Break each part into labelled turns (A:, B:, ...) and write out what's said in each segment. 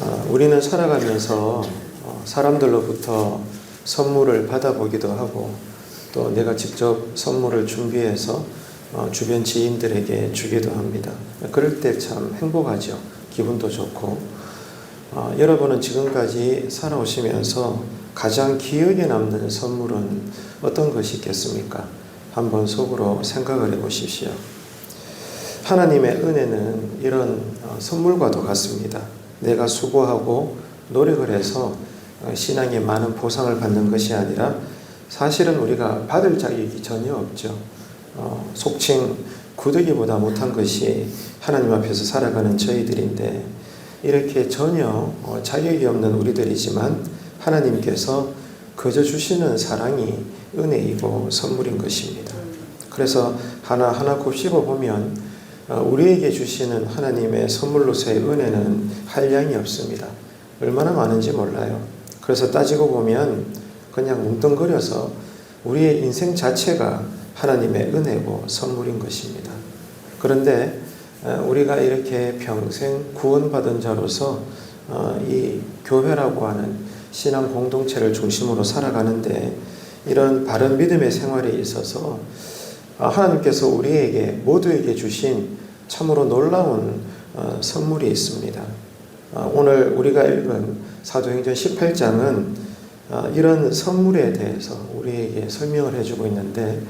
A: 어, 우리는 살아가면서 어, 사람들로부터 선물을 받아보기도 하고 또 내가 직접 선물을 준비해서 어, 주변 지인들에게 주기도 합니다. 그럴 때 참 행복하죠. 기분도 좋고. 어, 여러분은 지금까지 살아오시면서 가장 기억에 남는 선물은 어떤 것이 있겠습니까? 한번 속으로 생각을 해 보십시오. 하나님의 은혜는 이런 어, 선물과도 같습니다. 내가 수고하고 노력을 해서 어, 신앙에 많은 보상을 받는 것이 아니라 사실은 우리가 받을 자격이 전혀 없죠. 어, 속칭 구더기보다 못한 것이 하나님 앞에서 살아가는 저희들인데 이렇게 전혀 어, 자격이 없는 우리들이지만 하나님께서 거저 주시는 사랑이 은혜이고 선물인 것입니다. 그래서 하나하나 곱씹어 보면 어, 우리에게 주시는 하나님의 선물로서의 은혜는 한량이 없습니다. 얼마나 많은지 몰라요. 그래서 따지고 보면 그냥 뭉뚱그려서 우리의 인생 자체가 하나님의 은혜고 선물인 것입니다. 그런데 어, 우리가 이렇게 평생 구원받은 자로서 어, 이 교회라고 하는 신앙 공동체를 중심으로 살아가는데 이런 바른 믿음의 생활에 있어서 아, 하나님께서 우리에게 모두에게 주신 참으로 놀라운 어, 선물이 있습니다. 어, 오늘 우리가 읽은 사도행전 18장은 어, 이런 선물에 대해서 우리에게 설명을 해주고 있는데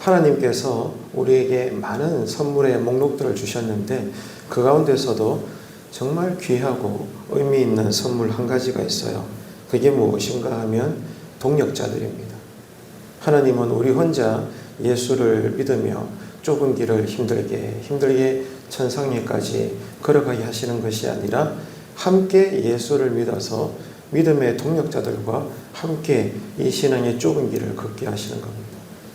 A: 하나님께서 우리에게 많은 선물의 목록들을 주셨는데 그 가운데서도 정말 귀하고 의미 있는 선물 한 가지가 있어요. 그게 무엇인가 하면 동력자들입니다. 하나님은 우리 혼자 예수를 믿으며 좁은 길을 힘들게 힘들게 천상에까지 걸어가게 하시는 것이 아니라 함께 예수를 믿어서 믿음의 동력자들과 함께 이 신앙의 좁은 길을 걷게 하시는 겁니다.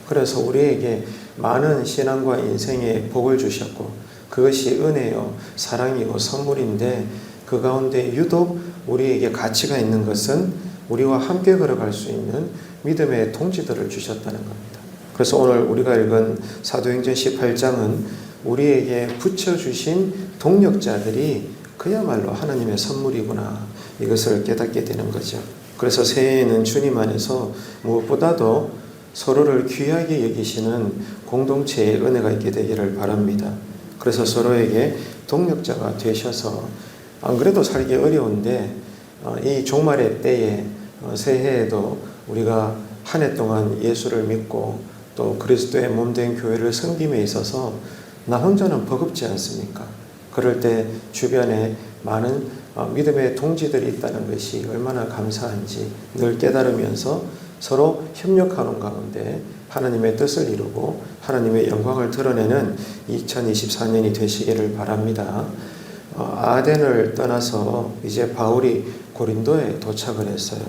A: 그래서 우리에게 많은 신앙과 인생의 복을 주셨고 그것이 은혜요 사랑이고 선물인데 그 가운데 유독 우리에게 가치가 있는 것은 우리와 함께 걸어갈 수 있는 믿음의 통지들을 주셨다는 겁니다. 그래서 오늘 우리가 읽은 사도행전 18장은 우리에게 붙여주신 동력자들이 그야말로 하나님의 선물이구나 이것을 깨닫게 되는 거죠. 그래서 새해에는 주님 안에서 무엇보다도 서로를 귀하게 여기시는 공동체의 은혜가 있게 되기를 바랍니다. 그래서 서로에게 동력자가 되셔서 안 그래도 살기 어려운데 어, 이 종말의 때에 어, 새해에도 우리가 한 해 동안 예수를 믿고 또 그리스도의 몸된 교회를 섬김에 있어서 나 혼자는 버겁지 않습니까? 그럴 때 주변에 많은 어, 믿음의 동지들이 있다는 것이 얼마나 감사한지 늘 깨달으면서 서로 협력하는 가운데 하나님의 뜻을 이루고 하나님의 영광을 드러내는 2024년이 되시기를 바랍니다. 어, 아덴을 떠나서 이제 바울이 고린도에 도착을 했어요.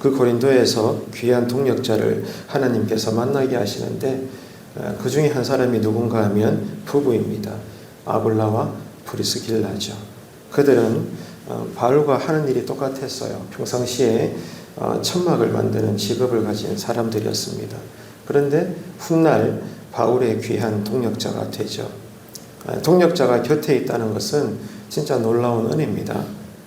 A: 그 고린도에서 귀한 동력자를 하나님께서 만나게 하시는데 어, 그 중에 한 사람이 누군가 하면 부부입니다. 아굴라와 브리스길라죠. 그들은 어, 바울과 하는 일이 똑같았어요. 평상시에 어, 천막을 만드는 직업을 가진 사람들이었습니다. 그런데 훗날 바울의 귀한 동력자가 되죠. 동력자가 곁에 있다는 것은 진짜 놀라운 은혜입니다.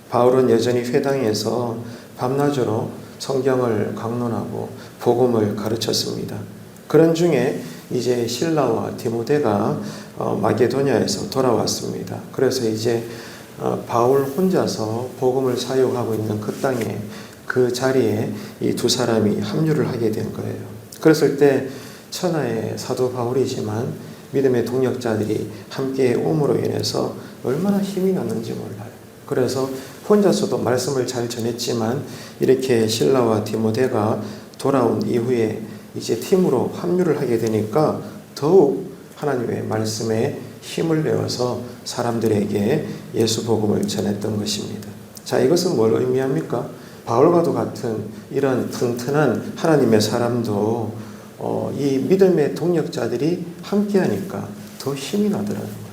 A: 바울은 여전히 회당에서 밤낮으로 성경을 강론하고 복음을 가르쳤습니다. 그런 중에 이제 신라와 디모데가 어, 마게도냐에서 돌아왔습니다. 그래서 이제 어, 바울 혼자서 복음을 사용하고 있는 그 땅에 그 자리에 이 두 사람이 합류를 하게 된 거예요. 그랬을 때 천하의 사도 바울이지만 믿음의 동력자들이 함께 옴으로 인해서 얼마나 힘이 났는지 몰라요. 그래서 혼자서도 말씀을 잘 전했지만 이렇게 신라와 디모데가 돌아온 이후에 이제 팀으로 합류를 하게 되니까 더욱 하나님의 말씀에 힘을 내어서 사람들에게 예수 복음을 전했던 것입니다. 자, 이것은 뭘 의미합니까? 바울과도 같은 이런 튼튼한 하나님의 사람도 어, 이 믿음의 동력자들이 함께하니까 더 힘이 나더라는 거예요.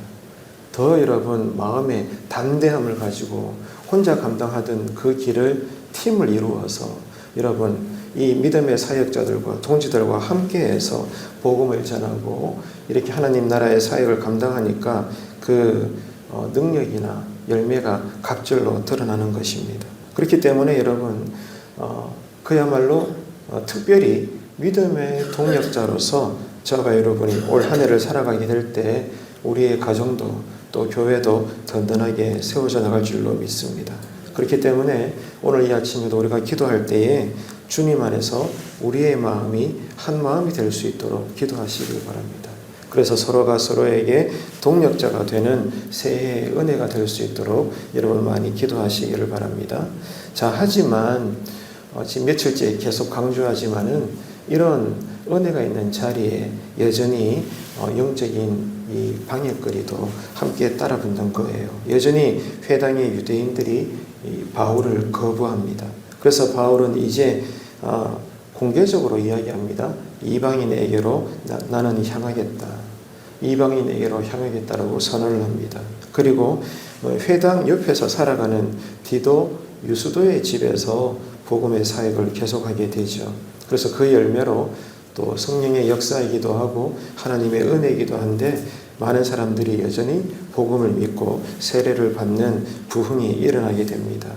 A: 더 여러분 마음의 담대함을 가지고 혼자 감당하던 그 길을 팀을 이루어서 여러분 이 믿음의 사역자들과 동지들과 함께해서 복음을 전하고 이렇게 하나님 나라의 사역을 감당하니까 그 어, 능력이나 열매가 각절로 드러나는 것입니다. 그렇기 때문에 여러분 어, 그야말로 어, 특별히 믿음의 동력자로서 저가 여러분이 올 한 해를 살아가게 될 때 우리의 가정도 또 교회도 든든하게 세워져 나갈 줄로 믿습니다. 그렇기 때문에 오늘 이 아침에도 우리가 기도할 때에 주님 안에서 우리의 마음이 한 마음이 될 수 있도록 기도하시길 바랍니다. 그래서 서로가 서로에게 동력자가 되는 새해의 은혜가 될 수 있도록 여러분 많이 기도하시기를 바랍니다. 자, 하지만 어, 지금 며칠째 계속 강조하지만은 이런 은혜가 있는 자리에 여전히 어, 영적인 이 방해거리도 함께 따라붙는 거예요. 여전히 회당의 유대인들이 이 바울을 거부합니다. 그래서 바울은 이제 어, 공개적으로 이야기합니다. 이방인에게로 나, 는 향하겠다. 이방인에게로 향하겠다라고 선언을 합니다. 그리고 뭐 회당 옆에서 살아가는 디도 유수도의 집에서 복음의 사역을 계속하게 되죠. 그래서 그 열매로 또 성령의 역사이기도 하고 하나님의 은혜이기도 한데 많은 사람들이 여전히 복음을 믿고 세례를 받는 부흥이 일어나게 됩니다.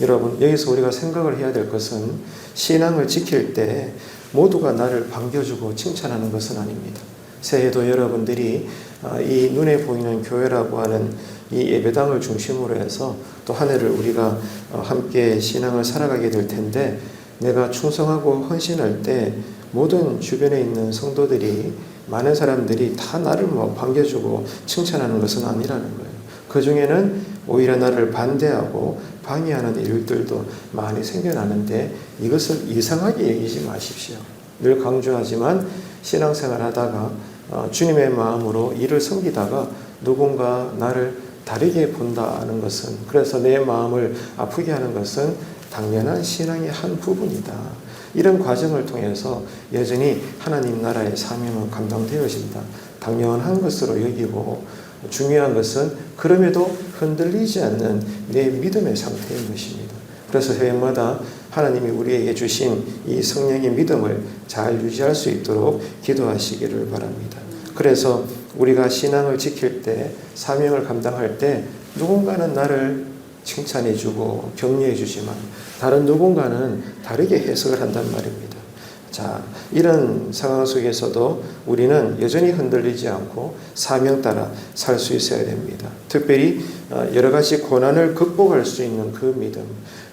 A: 여러분 여기서 우리가 생각을 해야 될 것은 신앙을 지킬 때 모두가 나를 반겨주고 칭찬하는 것은 아닙니다. 새해도 여러분들이 아, 이 눈에 보이는 교회라고 하는 이 예배당을 중심으로 해서 또 한 해를 우리가 어, 함께 신앙을 살아가게 될 텐데 내가 충성하고 헌신할 때 모든 주변에 있는 성도들이 많은 사람들이 다 나를 뭐 반겨주고 칭찬하는 것은 아니라는 거예요. 그 중에는 오히려 나를 반대하고 방해하는 일들도 많이 생겨나는데 이것을 이상하게 여기지 마십시오. 늘 강조하지만 신앙생활 하다가 어, 주님의 마음으로 일을 섬기다가 누군가 나를 다르게 본다는 것은 그래서 내 마음을 아프게 하는 것은 당연한 신앙의 한 부분이다. 이런 과정을 통해서 여전히 하나님 나라의 사명은 감당되어진다. 당연한 것으로 여기고 중요한 것은 그럼에도 흔들리지 않는 내 믿음의 상태인 것입니다. 그래서 해마다 하나님이 우리에게 주신 이 성령의 믿음을 잘 유지할 수 있도록 기도하시기를 바랍니다. 그래서 우리가 신앙을 지킬 때, 사명을 감당할 때 누군가는 나를 칭찬해 주고 격려해 주지만 다른 누군가는 다르게 해석을 한단 말입니다. 자, 이런 상황 속에서도 우리는 여전히 흔들리지 않고 사명 따라 살 수 있어야 됩니다. 특별히 어, 여러 가지 고난을 극복할 수 있는 그 믿음,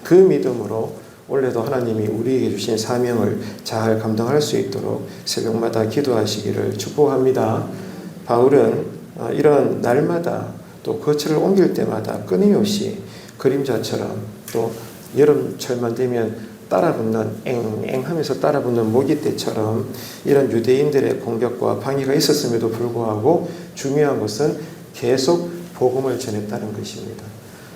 A: 그 믿음으로 올해도 하나님이 우리에게 주신 사명을 잘 감당할 수 있도록 새벽마다 기도하시기를 축복합니다. 바울은 어, 이런 날마다 또 거처를 옮길 때마다 끊임없이 그림자처럼 또 여름철만 되면 따라붙는 앵앵 하면서 따라붙는 모기떼처럼 이런 유대인들의 공격과 방해가 있었음에도 불구하고 중요한 것은 계속 복음을 전했다는 것입니다.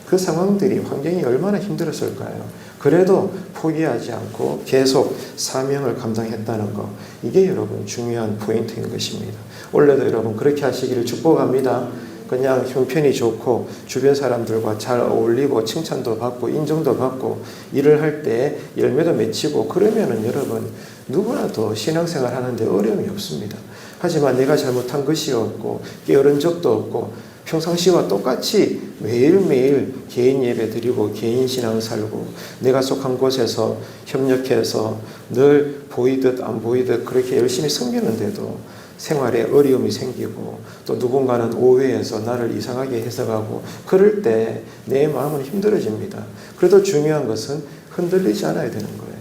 A: 그 상황들이 환경이 얼마나 힘들었을까요? 그래도 포기하지 않고 계속 사명을 감당했다는 것. 이게 여러분 중요한 포인트인 것입니다. 올해도 여러분 그렇게 하시기를 축복합니다. 그냥 형편이 좋고 주변 사람들과 잘 어울리고 칭찬도 받고 인정도 받고 일을 할 때 열매도 맺히고 그러면은 여러분 누구나도 신앙생활 하는데 어려움이 없습니다. 하지만 내가 잘못한 것이 없고 게으른 적도 없고 평상시와 똑같이 매일매일 개인 예배 드리고 개인 신앙 살고 내가 속한 곳에서 협력해서 늘 보이듯 안 보이듯 그렇게 열심히 섬기는데도 생활에 어려움이 생기고 또 누군가는 오해해서 나를 이상하게 해석하고 그럴 때 내 마음은 힘들어집니다. 그래도 중요한 것은 흔들리지 않아야 되는 거예요.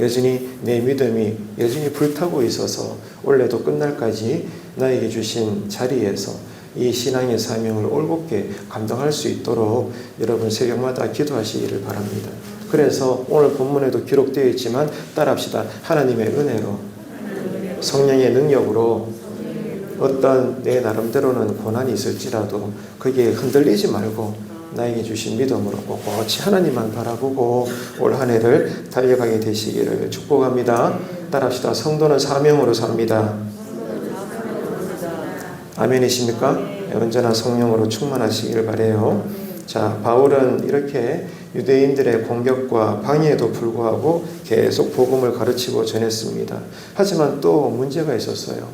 A: 여전히 내 믿음이 여전히 불타고 있어서 올해도 끝날까지 나에게 주신 자리에서 이 신앙의 사명을 올곧게 감당할 수 있도록 여러분 새벽마다 기도하시기를 바랍니다. 그래서 오늘 본문에도 기록되어 있지만 따라합시다. 하나님의 은혜로 성령의 능력으로 어떤 내 나름대로는 고난이 있을지라도 거기에 흔들리지 말고 나에게 주신 믿음으로 꼿꼿이 하나님만 바라보고 올 한 해를 달려가게 되시기를 축복합니다. 따라합시다. 성도는 사명으로 삽니다. 아멘이십니까? 언제나 성령으로 충만하시기를 바래요. 자, 바울은 이렇게 유대인들의 공격과 방해에도 불구하고 계속 복음을 가르치고 전했습니다. 하지만 또 문제가 있었어요.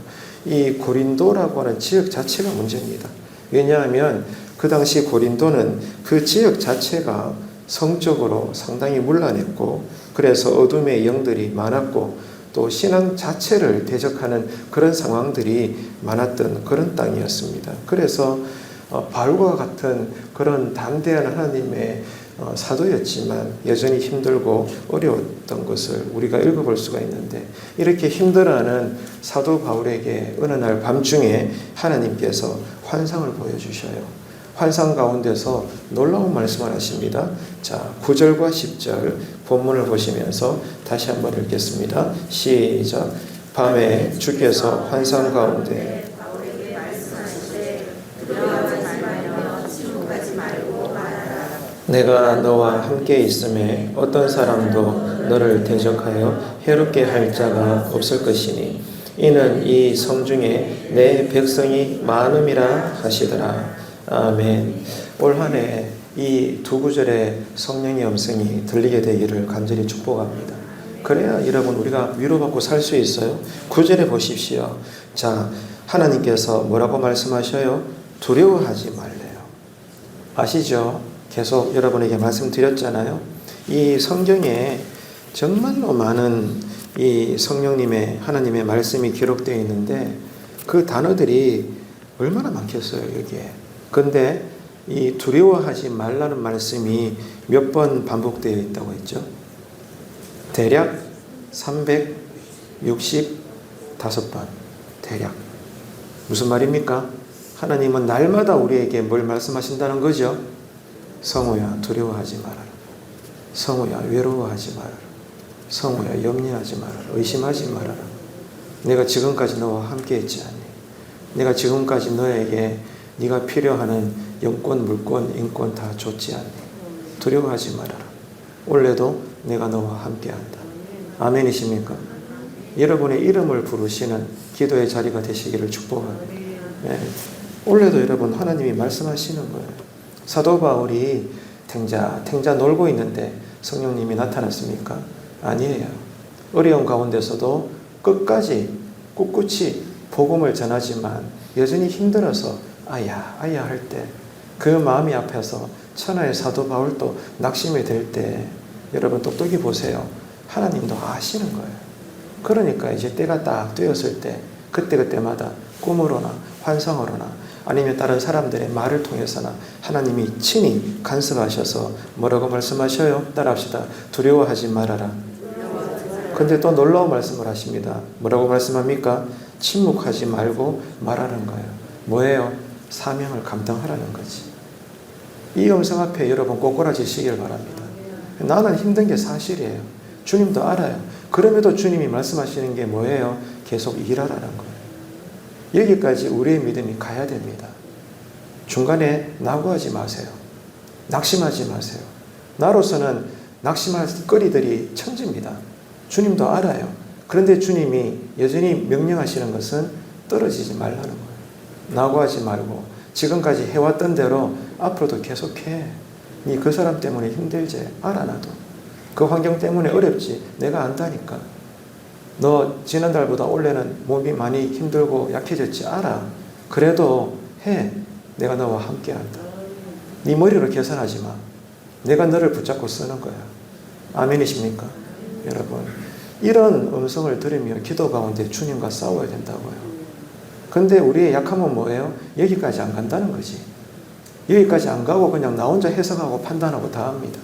A: 이 고린도라고 하는 지역 자체가 문제입니다. 왜냐하면 그 당시 고린도는 그 지역 자체가 성적으로 상당히 문란했고 그래서 어둠의 영들이 많았고 또 신앙 자체를 대적하는 그런 상황들이 많았던 그런 땅이었습니다. 그래서 어, 바울과 같은 그런 담대한 하나님의 어, 사도였지만 여전히 힘들고 어려웠던 것을 우리가 읽어볼 수가 있는데 이렇게 힘들어하는 사도 바울에게 어느 날 밤중에 하나님께서 환상을 보여주셔요. 환상 가운데서 놀라운 말씀을 하십니다. 자, 9절과 10절 본문을 보시면서 다시 한번 읽겠습니다. 시작. 밤에 주께서 환상 가운데 내가 너와 함께 있음에 어떤 사람도 너를 대적하여 해롭게 할 자가 없을 것이니 이는 이 성 중에 내 백성이 많음이라 하시더라. 아멘. 올 한해 이 두 구절의 성령의 음성이 들리게 되기를 간절히 축복합니다. 그래야 여러분 우리가 위로받고 살 수 있어요. 구절에 보십시오. 자, 하나님께서 뭐라고 말씀하셔요? 두려워하지 말래요. 아시죠? 계속 여러분에게 말씀드렸잖아요. 이 성경에 정말로 많은 이 성령님의 하나님의 말씀이 기록되어 있는데 그 단어들이 얼마나 많겠어요, 여기에. 근데 이 두려워하지 말라는 말씀이 몇 번 반복되어 있다고 했죠? 대략 365번. 대략. 무슨 말입니까? 하나님은 날마다 우리에게 뭘 말씀하신다는 거죠? 성우야, 두려워하지 말아라. 성우야, 외로워하지 말아라. 성우야, 염려하지 말아라. 의심하지 말아라. 내가 지금까지 너와 함께 했지 않니? 내가 지금까지 너에게 네가 필요하는 영권, 물권, 인권 다 줬지 않니? 두려워하지 말아라. 올해도 내가 너와 함께한다. 아멘이십니까? 여러분의 이름을 부르시는 기도의 자리가 되시기를 축복합니다. 예. 올해도 여러분 하나님이 말씀하시는 거예요. 사도 바울이 탱자 탱자 놀고 있는데 성령님이 나타났습니까? 아니에요. 어려운 가운데서도 끝까지 꿋꿋이 복음을 전하지만 여전히 힘들어서 아야 아야 할 때 그 마음이 앞에서 천하의 사도 바울도 낙심이 될 때 여러분 똑똑히 보세요. 하나님도 아시는 거예요. 그러니까 이제 때가 딱 되었을 때 그때그때마다 꿈으로나 환상으로나 아니면 다른 사람들의 말을 통해서나 하나님이 친히 간섭하셔서 뭐라고 말씀하셔요? 따라합시다. 두려워하지 말아라. 근데 또 놀라운 말씀을 하십니다. 뭐라고 말씀합니까? 침묵하지 말고 말하는 거예요. 뭐예요? 사명을 감당하라는 거지. 이 음성 앞에 여러분 꼬꾸라지시길 바랍니다. 나는 힘든 게 사실이에요. 주님도 알아요. 그럼에도 주님이 말씀하시는 게 뭐예요? 계속 일하라는 거예요. 여기까지 우리의 믿음이 가야 됩니다. 중간에 낙오하지 마세요. 낙심하지 마세요. 나로서는 낙심할 거리들이 천지입니다. 주님도 알아요. 그런데 주님이 여전히 명령하시는 것은 떨어지지 말라는 거예요. 낙오하지 말고 지금까지 해왔던 대로 앞으로도 계속해. 니그 사람 때문에 힘들지 알아 나도. 그 환경 때문에 어렵지 내가 안다니까. 너 지난달보다 올해는 몸이 많이 힘들고 약해졌지 알아. 그래도 해. 내가 너와 함께한다. 네 머리로 계산하지 마. 내가 너를 붙잡고 쓰는 거야. 아멘이십니까? 여러분. 이런 음성을 들으며 기도 가운데 주님과 싸워야 된다고요. 근데 우리의 약함은 뭐예요? 여기까지 안 간다는 거지. 여기까지 안 가고 그냥 나 혼자 해석하고 판단하고 다 합니다.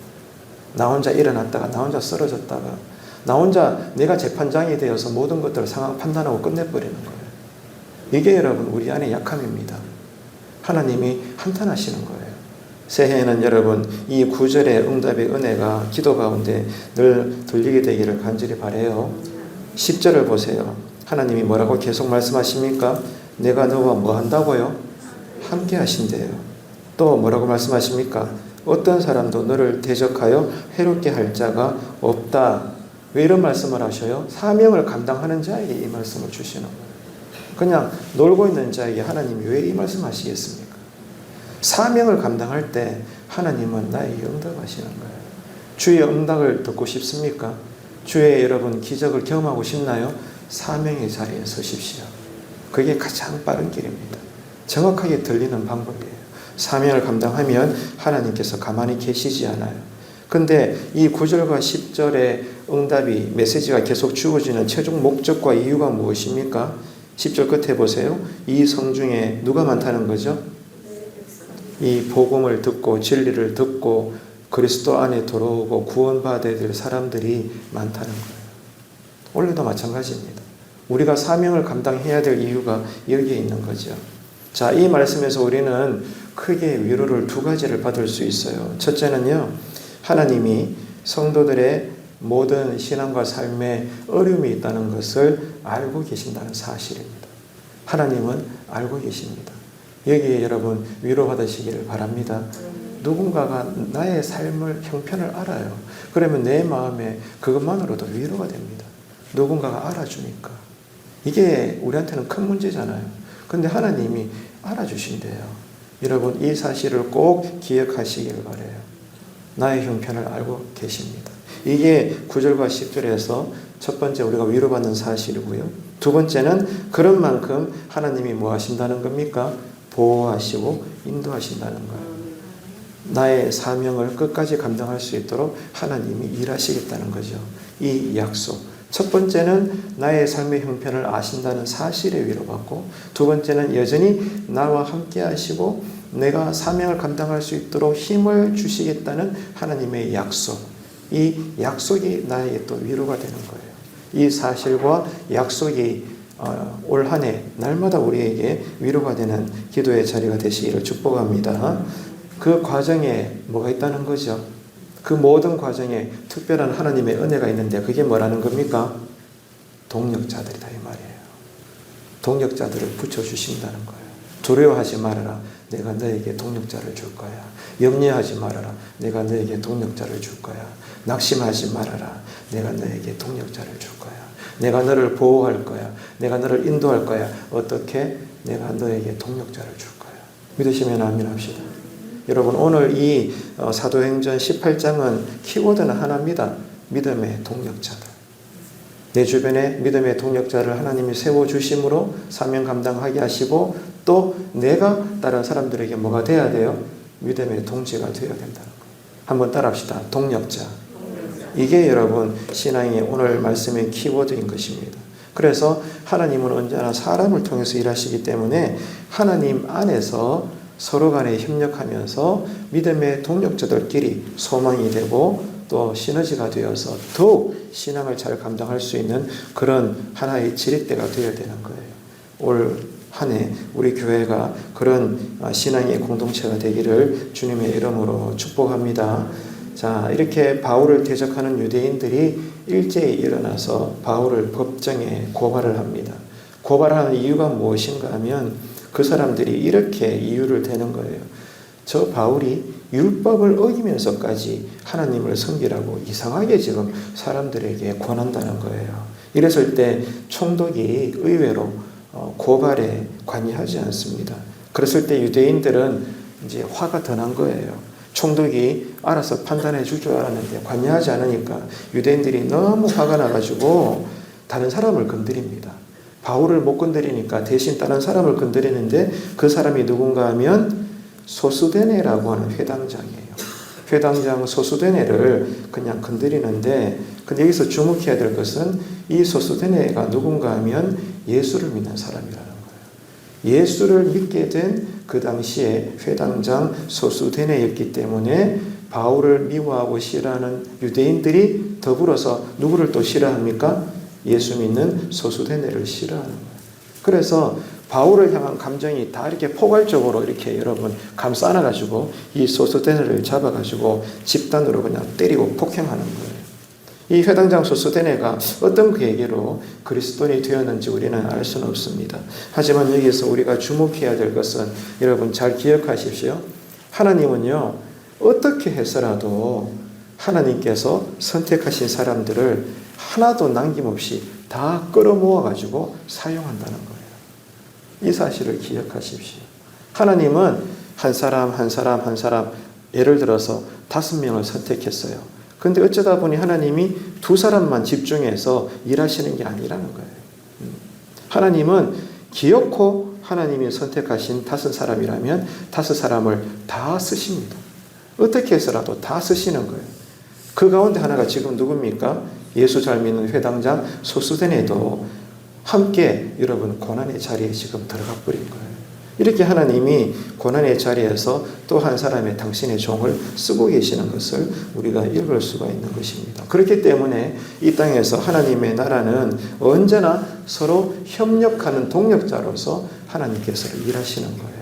A: 나 혼자 일어났다가 나 혼자 쓰러졌다가 나 혼자 내가 재판장이 되어서 모든 것들을 상황 판단하고 끝내버리는 거예요. 이게 여러분 우리 안에 약함입니다. 하나님이 한탄하시는 거예요. 새해에는 여러분 이 구절의 응답의 은혜가 기도 가운데 늘 들리게 되기를 간절히 바래요. 10절을 보세요. 하나님이 뭐라고 계속 말씀하십니까? 내가 너와 뭐 한다고요? 함께 하신대요. 또 뭐라고 말씀하십니까? 어떤 사람도 너를 대적하여 해롭게 할 자가 없다. 왜 이런 말씀을 하셔요? 사명을 감당하는 자에게 이 말씀을 주시는 거예요. 그냥 놀고 있는 자에게 하나님이 왜 이 말씀 하시겠습니까? 사명을 감당할 때 하나님은 나에게 응답하시는 거예요. 주의 응답을 듣고 싶습니까? 주의 여러분 기적을 경험하고 싶나요? 사명의 자리에 서십시오. 그게 가장 빠른 길입니다. 정확하게 들리는 방법이에요. 사명을 감당하면 하나님께서 가만히 계시지 않아요. 근데 이 9절과 10절의 응답이 메시지가 계속 주어지는 최종 목적과 이유가 무엇입니까? 10절 끝에 보세요. 이 성 중에 누가 많다는 거죠? 이 복음을 듣고 진리를 듣고 그리스도 안에 들어오고 구원받아야 될 사람들이 많다는 거예요. 원래도 마찬가지입니다. 우리가 사명을 감당해야 될 이유가 여기에 있는 거죠. 자, 이 말씀에서 우리는 크게 위로를 두 가지를 받을 수 있어요. 첫째는요, 하나님이 성도들의 모든 신앙과 삶에 어려움이 있다는 것을 알고 계신다는 사실입니다. 하나님은 알고 계십니다. 여기에 여러분 위로받으시기를 바랍니다. 누군가가 나의 삶을 형편을 알아요. 그러면 내 마음에 그것만으로도 위로가 됩니다. 누군가가 알아주니까. 이게 우리한테는 큰 문제잖아요. 근데 하나님이 알아주신대요. 여러분, 이 사실을 꼭 기억하시길 바래요. 나의 형편을 알고 계십니다. 이게 9절과 10절에서 첫 번째 우리가 위로받는 사실이고요. 두 번째는 그런 만큼 하나님이 뭐 하신다는 겁니까? 보호하시고 인도하신다는 거예요. 나의 사명을 끝까지 감당할 수 있도록 하나님이 일하시겠다는 거죠. 이 약속. 첫 번째는 나의 삶의 형편을 아신다는 사실에 위로받고 두 번째는 여전히 나와 함께 하시고 내가 사명을 감당할 수 있도록 힘을 주시겠다는 하나님의 약속. 이 약속이 나에게 또 위로가 되는 거예요. 이 사실과 약속이 어, 올한 해 날마다 우리에게 위로가 되는 기도의 자리가 되시기를 축복합니다. 그 과정에 뭐가 있다는 거죠? 그 모든 과정에 특별한 하나님의 은혜가 있는데 그게 뭐라는 겁니까? 동력자들이다 이 말이에요. 동력자들을 붙여주신다는 거예요. 두려워하지 말아라. 내가 너에게 동력자를 줄 거야. 염려하지 말아라. 내가 너에게 동력자를 줄 거야. 낙심하지 말아라. 내가 너에게 동력자를 줄 거야. 내가 너를 보호할 거야. 내가 너를 인도할 거야. 어떻게? 내가 너에게 동력자를 줄 거야. 믿으시면 아멘 합시다. 여러분 오늘 이 어, 사도행전 18장은 키워드는 하나입니다. 믿음의 동력자들. 내 주변에 믿음의 동력자를 하나님이 세워 주심으로 사명 감당하게 하시고 또 내가 다른 사람들에게 뭐가 돼야 돼요? 믿음의 동지가 되어야 된다는 거. 한번 따라합시다. 동력자. 이게 여러분 신앙의 오늘 말씀의 키워드인 것입니다. 그래서 하나님은 언제나 사람을 통해서 일하시기 때문에 하나님 안에서 서로 간에 협력하면서 믿음의 동력자들끼리 소망이 되고 또 시너지가 되어서 더욱 신앙을 잘 감당할 수 있는 그런 하나의 지렛대가 되어야 되는 거예요. 올 한 해 우리 교회가 그런 신앙의 공동체가 되기를 주님의 이름으로 축복합니다. 자, 이렇게 바울을 대적하는 유대인들이 일제히 일어나서 바울을 법정에 고발을 합니다. 고발하는 이유가 무엇인가 하면 그 사람들이 이렇게 이유를 대는 거예요. 저 바울이 율법을 어기면서까지 하나님을 섬기라고 이상하게 지금 사람들에게 권한다는 거예요. 이랬을 때 총독이 의외로 어, 고발에 관여하지 않습니다. 그랬을 때 유대인들은 이제 화가 더 난 거예요. 총독이 알아서 판단해 줄 줄 알았는데 관여하지 않으니까 유대인들이 너무 화가 나가지고 다른 사람을 건드립니다. 바울을 못 건드리니까 대신 다른 사람을 건드리는데 그 사람이 누군가 하면 소수데네라고 하는 회당장이에요. 회당장 소수데네를 그냥 건드리는데 근데 여기서 주목해야 될 것은 이 소수데네가 누군가 하면 예수를 믿는 사람이라는 거예요. 예수를 믿게 된 그 당시에 회당장 소수데네였기 때문에 바울을 미워하고 싫어하는 유대인들이 더불어서 누구를 또 싫어합니까? 예수 믿는 소수대네를 싫어하는 거예요. 그래서 바울을 향한 감정이 다 이렇게 포괄적으로 이렇게 여러분 감싸 안아가지고 이 소수대네를 잡아가지고 집단으로 그냥 때리고 폭행하는 거예요. 이 회당장 소수대네가 어떤 계기로 그리스도인이 되었는지 우리는 알 수는 없습니다. 하지만 여기서 우리가 주목해야 될 것은 여러분 잘 기억하십시오. 하나님은요 어떻게 해서라도 하나님께서 선택하신 사람들을 하나도 남김없이 다 끌어모아 가지고 사용한다는 거예요. 이 사실을 기억하십시오. 하나님은 한 사람 한 사람 한 사람 예를 들어서 다섯 명을 선택했어요. 근데 어쩌다 보니 하나님이 두 사람만 집중해서 일하시는 게 아니라는 거예요. 음. 하나님은 기어코 하나님이 선택하신 다섯 사람이라면 다섯 사람을 다 쓰십니다. 어떻게 해서라도 다 쓰시는 거예요. 그 가운데 하나가 지금 누굽니까? 예수 잘 믿는 회당장 소수den에도 함께 여러분 고난의 자리에 지금 들어가 버린 거예요. 이렇게 하나님이 고난의 자리에서 또 한 사람의 당신의 종을 쓰고 계시는 것을 우리가 읽을 수가 있는 것입니다. 그렇기 때문에 이 땅에서 하나님의 나라는 언제나 서로 협력하는 동력자로서 하나님께서 일하시는 거예요.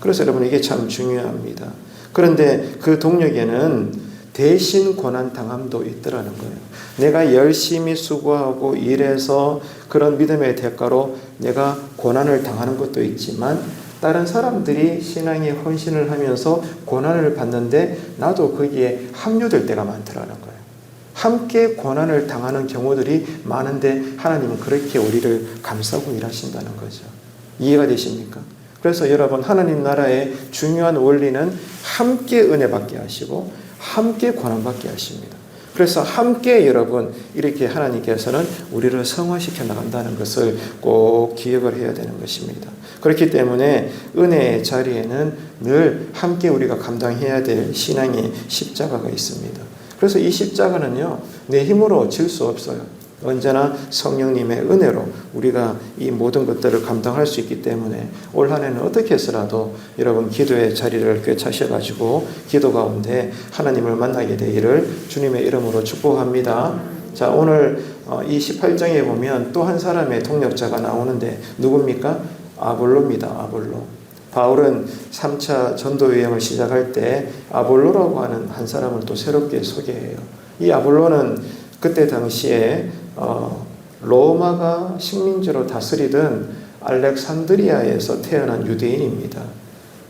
A: 그래서 여러분 이게 참 중요합니다. 그런데 그 동력에는 대신 고난 당함도 있더라는 거예요. 내가 열심히 수고하고 일해서 그런 믿음의 대가로 내가 고난을 당하는 것도 있지만 다른 사람들이 신앙에 헌신을 하면서 고난을 받는데 나도 거기에 합류될 때가 많더라는 거예요. 함께 고난을 당하는 경우들이 많은데 하나님은 그렇게 우리를 감싸고 일하신다는 거죠. 이해가 되십니까? 그래서 여러분 하나님 나라의 중요한 원리는 함께 은혜 받게 하시고 함께 고난 받게 하십니다. 그래서 함께 여러분 이렇게 하나님께서는 우리를 성화시켜 나간다는 것을 꼭 기억을 해야 되는 것입니다. 그렇기 때문에 은혜의 자리에는 늘 함께 우리가 감당해야 될 신앙의 십자가가 있습니다. 그래서 이 십자가는요, 내 힘으로 질 수 없어요. 언제나 성령님의 은혜로 우리가 이 모든 것들을 감당할 수 있기 때문에 올 한해는 어떻게 해서라도 여러분 기도의 자리를 꿰차셔가지고 기도 가운데 하나님을 만나게 되기를 주님의 이름으로 축복합니다. 자 오늘 어, 이 18장에 보면 또 한 사람의 통역자가 나오는데 누굽니까? 아볼로입니다. 아볼로. 바울은 3차 전도 여행을 시작할 때 아볼로라고 하는 한 사람을 또 새롭게 소개해요. 이 아볼로는 그때 당시에 어, 로마가 식민지로 다스리던 알렉산드리아에서 태어난 유대인입니다.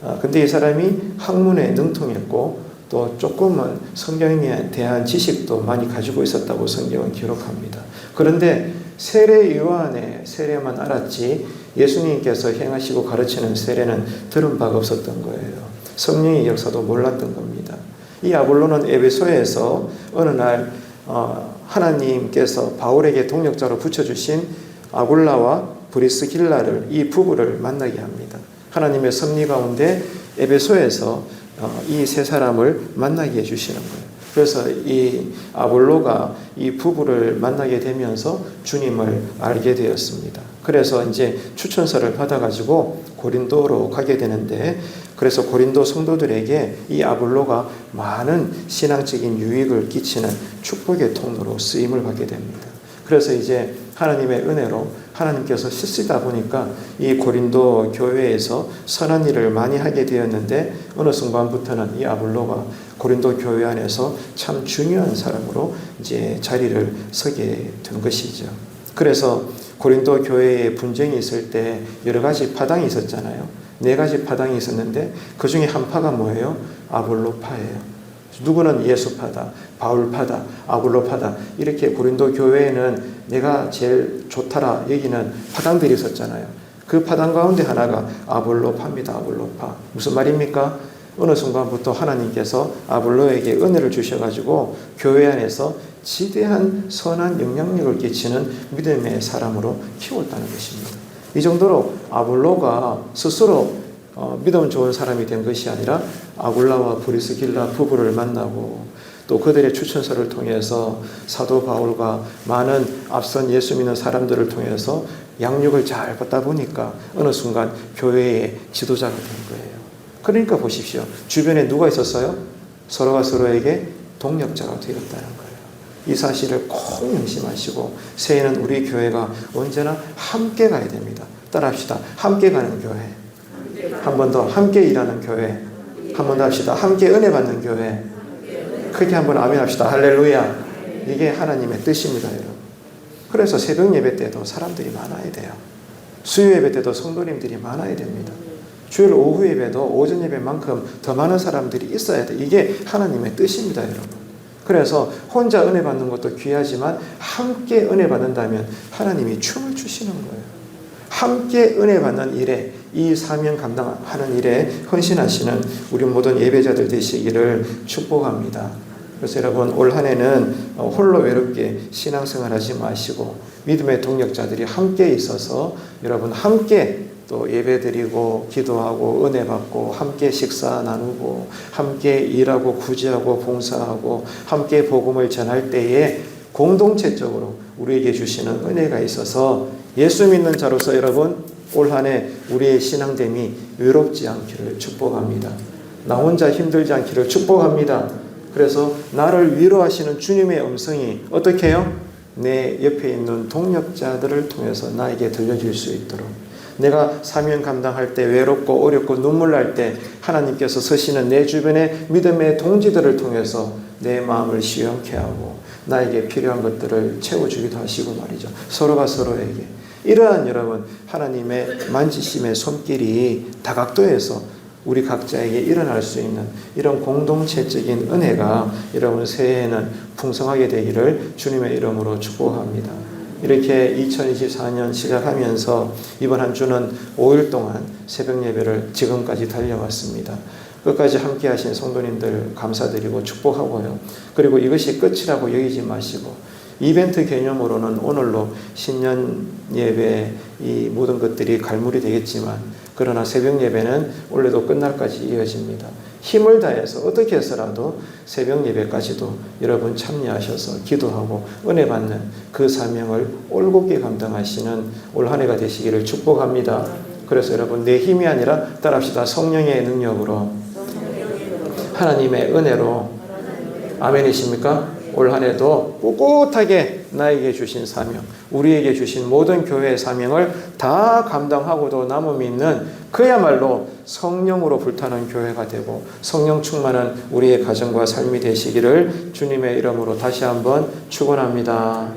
A: 아, 근데 이 사람이 학문에 능통했고 또 조금은 성경에 대한 지식도 많이 가지고 있었다고 성경은 기록합니다. 그런데 세례 요한의 세례만 알았지 예수님께서 행하시고 가르치는 세례는 들은 바가 없었던 거예요. 성령의 역사도 몰랐던 겁니다. 이 아볼로는 에베소에서 어느 날 어, 하나님께서 바울에게 동력자로 붙여주신 아굴라와 브리스길라를 이 부부를 만나게 합니다. 하나님의 섭리 가운데 에베소에서 어, 이세 사람을 만나게 해주시는 거예요. 그래서 이 아볼로가 이 부부를 만나게 되면서 주님을 알게 되었습니다. 그래서 이제 추천서를 받아가지고 고린도로 가게 되는데 그래서 고린도 성도들에게 이 아볼로가 많은 신앙적인 유익을 끼치는 축복의 통로로 쓰임을 받게 됩니다. 그래서 이제 하나님의 은혜로 하나님께서 쓰시다 보니까 이 고린도 교회에서 선한 일을 많이 하게 되었는데 어느 순간부터는 이 아볼로가 고린도 교회 안에서 참 중요한 사람으로 이제 자리를 서게 된 것이죠. 그래서 고린도 교회에 분쟁이 있을 때 여러 가지 파당이 있었잖아요. 네 가지 파당이 있었는데 그 중에 한 파가 뭐예요? 아볼로파예요. 누구는 예수파다, 바울파다, 아볼로파다 이렇게 고린도 교회에는 내가 제일 좋다라 여기는 파당들이 있었잖아요. 그 파당 가운데 하나가 아볼로파입니다. 아볼로파 무슨 말입니까? 어느 순간부터 하나님께서 아볼로에게 은혜를 주셔가지고 교회 안에서 지대한 선한 영향력을 끼치는 믿음의 사람으로 키웠다는 것입니다. 이 정도로 아볼로가 스스로 어, 믿음 좋은 사람이 된 것이 아니라 아굴라와 브리스길라 부부를 만나고 또 그들의 추천서를 통해서 사도 바울과 많은 앞선 예수 믿는 사람들을 통해서 양육을 잘 받다 보니까 어느 순간 교회의 지도자가 된 거예요. 그러니까 보십시오. 주변에 누가 있었어요? 서로가 서로에게 동력자가 되었다는 거예요. 이 사실을 꼭 명심하시고 새해는 우리 교회가 언제나 함께 가야 됩니다. 따라합시다. 함께 가는 교회. 한 번 더 함께 일하는 교회. 한 번 더 합시다. 함께 은혜 받는 교회. 크게 한 번 아멘 합시다. 할렐루야. 이게 하나님의 뜻입니다, 여러분. 그래서 새벽 예배 때도 사람들이 많아야 돼요. 수요 예배 때도 성도님들이 많아야 됩니다. 주일 오후 예배도 오전 예배만큼 더 많은 사람들이 있어야 돼. 이게 하나님의 뜻입니다, 여러분. 그래서 혼자 은혜 받는 것도 귀하지만 함께 은혜 받는다면 하나님이 춤을 추시는 거예요. 함께 은혜 받는 일에 이 사명 감당하는 일에 헌신하시는 우리 모든 예배자들 되시기를 축복합니다. 그래서 여러분 올 한해는 어, 홀로 외롭게 신앙생활하지 마시고 믿음의 동력자들이 함께 있어서 여러분 함께 또 예배 드리고 기도하고 은혜 받고 함께 식사 나누고 함께 일하고 구제하고 봉사하고 함께 복음을 전할 때에 공동체적으로 우리에게 주시는 은혜가 있어서 예수 믿는 자로서 여러분 올 한해 우리의 신앙됨이 외롭지 않기를 축복합니다. 나 혼자 힘들지 않기를 축복합니다. 그래서 나를 위로하시는 주님의 음성이 어떻게 해요? 내 옆에 있는 동력자들을 통해서 나에게 들려줄 수 있도록 내가 사명 감당할 때 외롭고 어렵고 눈물 날 때 하나님께서 서시는 내 주변의 믿음의 동지들을 통해서 내 마음을 시원케 하고 나에게 필요한 것들을 채워주기도 하시고 말이죠. 서로가 서로에게. 이러한 여러분 하나님의 만지심의 손길이 다각도에서 우리 각자에게 일어날 수 있는 이런 공동체적인 은혜가 여러분 새해에는 풍성하게 되기를 주님의 이름으로 축복합니다. 이렇게 2024년 시작하면서 이번 한 주는 5일 동안 새벽 예배를 지금까지 달려왔습니다. 끝까지 함께 하신 성도님들 감사드리고 축복하고요. 그리고 이것이 끝이라고 여기지 마시고 이벤트 개념으로는 오늘로 신년 예배 이 모든 것들이 갈무리 되겠지만 그러나 새벽 예배는 원래도 끝날까지 이어집니다. 힘을 다해서 어떻게 해서라도 새벽 예배까지도 여러분 참여하셔서 기도하고 은혜 받는 그 사명을 올곧게 감당하시는 올 한 해가 되시기를 축복합니다. 그래서 여러분 내 힘이 아니라 따라합시다. 성령의 능력으로 하나님의 은혜로 아멘이십니까? 올 한 해도 꿋꿋하게 나에게 주신 사명, 우리에게 주신 모든 교회의 사명을 다 감당하고도 남음이 있는 그야말로 성령으로 불타는 교회가 되고 성령 충만한 우리의 가정과 삶이 되시기를 주님의 이름으로 다시 한번 축원합니다.